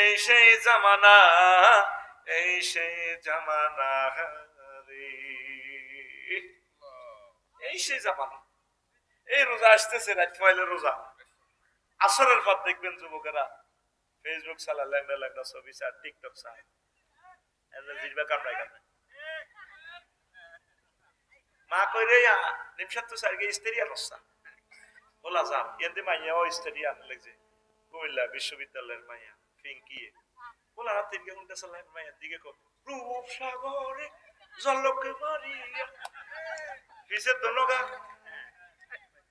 এই সেই জামানা, এই সেই জামানা রে এই সেই জামানা। এই রোজা আসতেছে, রাত পয়লা রোজা। আসরের পর দেখবেন যুবকেরা ফেসবুক চালা ল্যাংডা ল্যাংডা ছবি চার টিকটক চার জিরবা কামড়ায় কামড়ায়। মা কই রে নিমসাত তো সারগে ইস্তেরিয়া নসা বলা যা এতে মাইয়া ও ইস্তেরিয়া লাগছে। কুমিল্লা বিশ্ববিদ্যালয়ের মাইয়া। ফিঙ্কি। বলা রাত তিন ঘণ্টা চালায় মাইয়ার দিকে কো রূপ সাগরে জলকে মারিয়া। কিসের দনগা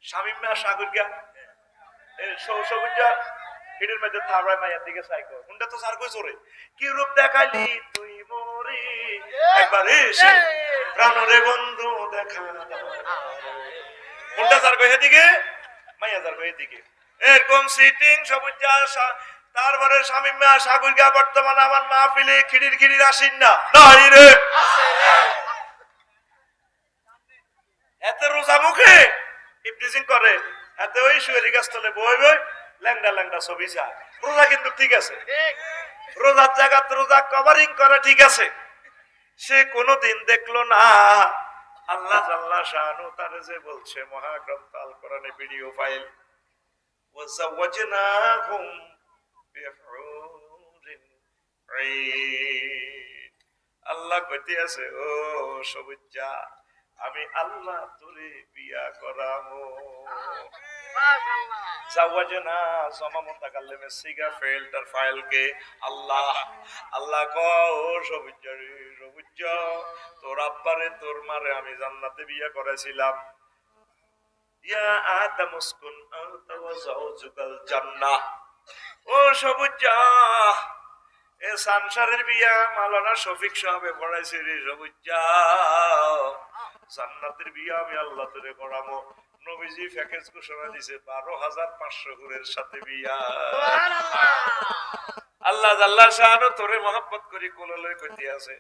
শামিম মা সাগর গা সবুজা হিডের মধ্যে থাবড়ায় মাইয়ার দিকে সাইকো হুন্ডা তো সার কই চোরে কি রূপ দেখাইলি তুই মরি? একবার এসে প্রাণরে বন্ধু দেখা হুন্ডা সার কই হেদিকে? মাইয়া সার কই হেদিকে? এরকম সিটিং সবুজা তারপরে মানে স্বামী মেয়া সাগুরগা বর্তমান আমার মা মাহফিলে খিড়ির খিড়ির আসেন না। নাই এতে রোজা মুখে? ইবলিজিং করে। এতে ওই শুয়ের গাছতলে বই বই, ল্যাংডা ল্যাংডা ছবি যায়। রোজা কিন্তু ঠিক আছে। রোজার জায়গা রোজা কভারিং করা ঠিক আছে। সে কোনোদিন দেখল না। আল্লাহ আল্লাহ শাহানু তার যে বলছে, মহাগ্রন্থ আল কোরআনে ভিডিও ফাইল ওয়াজাওয়াজনাহুম আল্লাহ কইতে আছে ও সবুজা আমি আল্লাহ তোরে বিয়া করামো জাওয়াজনা জমা মুতাকাল্লিমে সিগা ফেল তার আল্লাহ আল্লাহ ক ও সবুজা সবুজা তোর আব্বারে তোর মারে আমি জান্নাতে বিয়া করেছিলাম। ইয়া আদম উসকুন আনতা ওয়া যাওজুকাল জান্নাহ। ও সবুজা এ সংসারের বিয়া মালানা শফিক সাহেবে পড়াইছে রে সবুজা জান্নাতের বিয়া আমি আল্লাহ তোরে করামো নবীজি প্যাকেজ ঘোষণা দিছে বারো হাজার পাঁচশো গুণের সাথে বিয়া। আল্লাহ আল্লাহ শাহানো তোরে মহাব্বত করি কোলালয় কইতে আছে।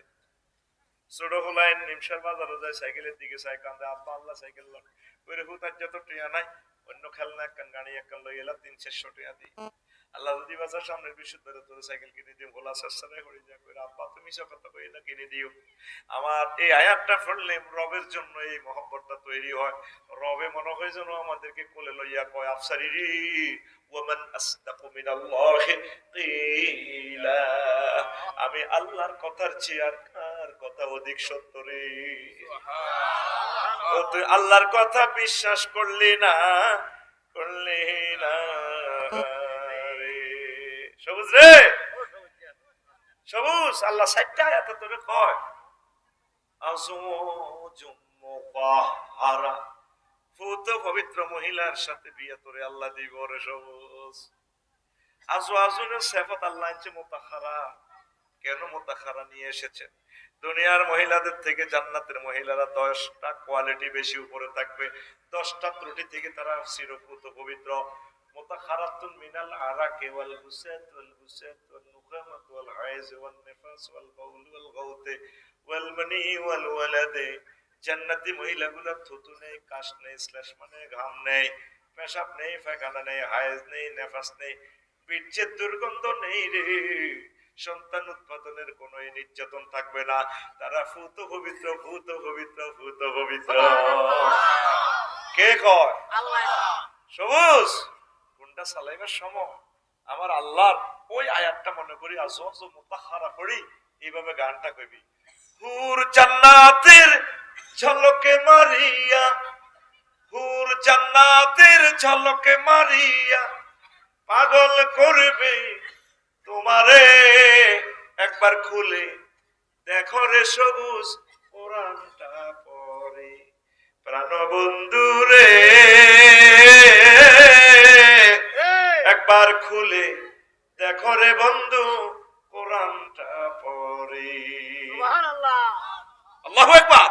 ছোট হলাইন নিমসার বাজারে যায় সাইকেলের দিকে দে আব্বা আল্লাহ সাইকেল লন। হুতার যত টিয়া নাই অন্য খেলনা একখান গাড়ি একখান লই এলা তিন চারশো টিয়া দিই। আল্লাহ যদি বাজার বিশুদ্ধরে তোর সাইকেল কিনে দিও ভোলা সাসারে হয়ে যা করে আব্বা তুমি সব কথা কই না কিনে দিও। আমার এই আয়াতটা পড়লে রবের জন্য এই মহব্বতটা তৈরি হয়। রবে মনে হয় যেন আমাদেরকে কোলে লইয়া কয় আফসারি রে ওয়ামান আসদাকু মিনাল্লাহি কিলা। আমি আল্লাহর কথার চেয়ে আর কার কথা অধিক সত্য রে? ও তুই আল্লাহর কথা বিশ্বাস করলি না? করলি রে সবুজ, আল্লাহ এত পবিত্র মহিলার সাথে বিয়ে তোরে আল্লাহ দিব রে সবুজ। সেফত আল্লাহ মুতাহহারা কেন মোতাখারা নিয়ে এসেছেন দুনিয়ার মহিলাদের থেকে জান্নাতের মহিলারা দশটা কোয়ালিটি বেশি উপরে থাকবে। দশটা ত্রুটি থেকে তারা চিরপুত পবিত্র। মোতাখারাতুন মিনাল আরাকে ওয়াল হুসাত ওয়াল হুসাত ওয়াল নুখামাত ওয়াল হাইজ ওয়াল নিফাস ওয়াল বাউল ওয়াল গাউতে ওয়াল মানি ওয়াল ওয়ালাদে জান্নাতি মহিলাগুলোর থুতু নেই কাশ নেই স্ল্যাশ মানে ঘাম নেই পেশাব নেই পায়খানা নেই হায়েজ নেই নেফাস নেই বীর্যের দুর্গন্ধ নেই রে। সন্তান উৎপাদনের কোন নির্যাতন থাকবে না। তারা ফুত পবিত্র ভূত পবিত্র ভূত পবিত্র। কে কয়? সবুজ? কোনটা চালাইবার সময়। আমার আল্লাহর ওই আয়াতটা মনে করি আজজ মুতাহারা পড়ি, এইভাবে গানটা কইবি। হুর জান্নাতের ঝলকে মারিয়া, হুর জান্নাতের ঝলকে মারিয়া, পাগল করবে তোমারে। একবার খুলে দেখো রে সবুজ কোরআনটা পরে প্রাণবন্ধু একবার খুলে দেখো রে বন্ধু কোরআনটা পরে আল্লাহ একবার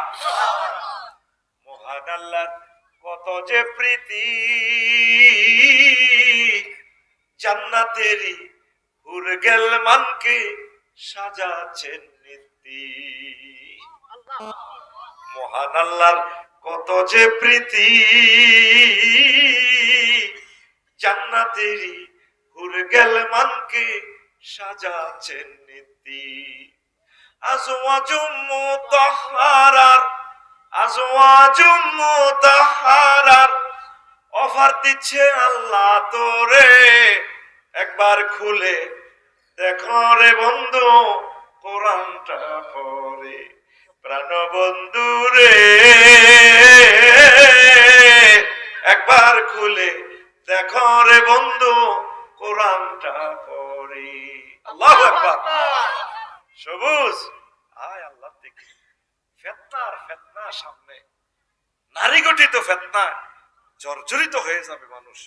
মহান আল্লাহ কত যে প্রীতি জান্নাতেরই হুরগেল মানকে সাজাচ্ছেন নীতি মহান আল্লাহর কত যে প্রীতি জান্নাতেরই হুরগেল মানকে সাজাচ্ছেন নীতি। আজওয়াজুম মুতাহহারার আজওয়াজুম মুতাহহারার অফার দিচ্ছে আল্লাহ তোরে, একবার খুলে দেখো রে বন্ধু, কোরআনটা পরে প্রাণ বন্ধু রে, একবার খুলে দেখো রে বন্ধু কোরআনটা পরে আল্লাহ সবুজ। আয় আল্লাহ দেখি ফেতনার ফেতনা সামনে। নারী গঠিত ফেতনায় জর্জরিত হয়ে যাবে মানুষ।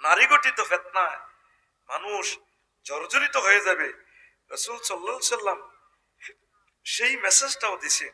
নারী গঠিত ফেতনায় মানুষ জর্জরিত হয়ে যাবে। রসুল সাল্লাম সেই মেসেজটাও দিছে।